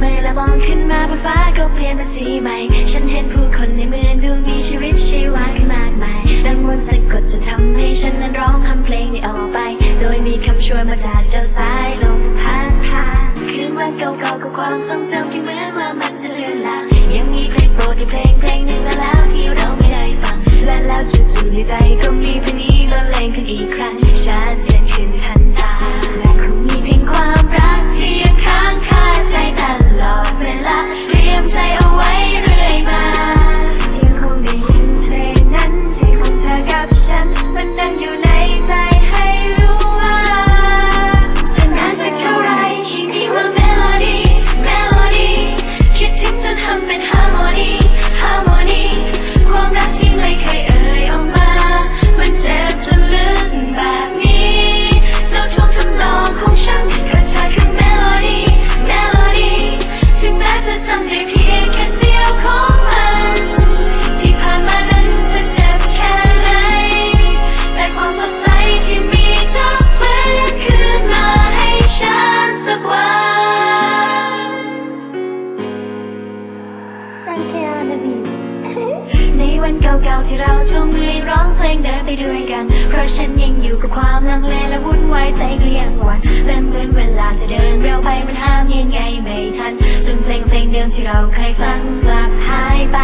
แต่มองขึ้นมาบนฟ้าก็เปลี่ยนเป็นสีใหม่ ฉันเห็นผู้คนในเมืองดูมีชีวิตชีวาขึ้นมากมาย ดังมนต์สะกดจนทำให้ฉันนั้นร้องทำเพลงนี้ออกไป โดยมีคำช่วยมาจากเจ้าสายลมพัดผ่านคืนวันเก่าๆกับความทรงจำที่เหมือนว่ามันจะเลือนลางยังมี เก่าๆที่เราจุงมือร้องเพลงเดินไปด้วยกัน เพราะฉันยังอยู่กับความลังเลและวุ่นวายใจก็ยังหวั่นและเหมือนเวลาจะเดินเร็วไปมันห้ามยังไงไม่ทันจนเพลงเพลงเดิมที่เราเคยฟังกลับหายไป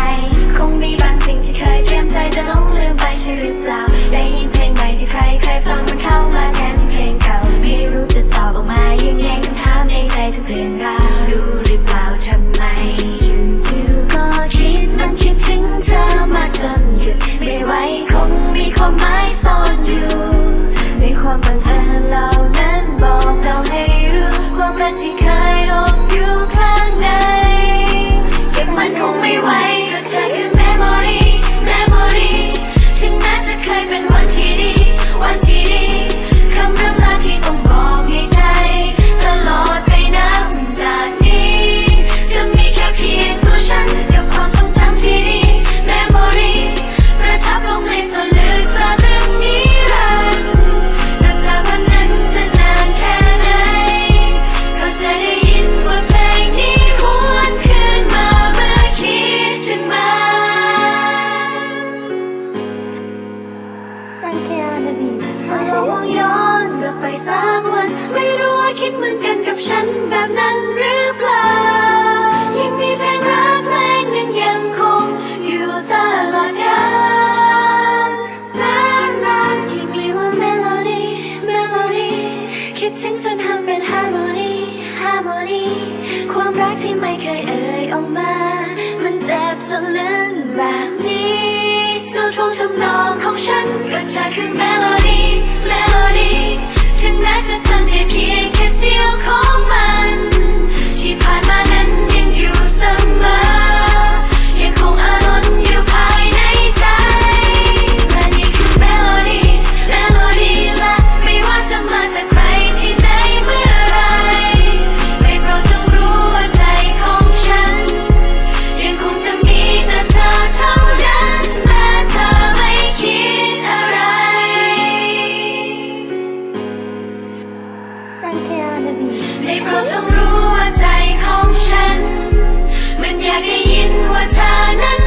คงมีบางสิ่งที่เคยเตรียมใจจะต้องลืมไปใช่หรือเปล่าได้ยินเพลงใหม่ที่ใคร เอิญเหล่านั้นบอกเราให้รู้ความรักที่ Nabi. สมองย้อนกลับไปสักวัน ไม่รู้ว่าคิดเหมือนกันกับฉันแบบนั้นหรือเปล่า ยังมีเพลงรักเพลงหนึ่งยังคงอยู่ตลอดกาลแสนนานที่มีว่าเมโลดี้เมโลดี้คิดถึงจนทำเป็นฮาร์โมนีฮาร์โมนีความรักที่ไม่เคยเอ่ยออกมา มันเจ็บจนลืมแบบนี้เจ้าทงทำนองของฉันกับเธอคือเมโลดี้ ในแค่าบีได้โปรดจงรู้ว่าใจของฉัน มันอยากได้ยินว่าเธอนั้น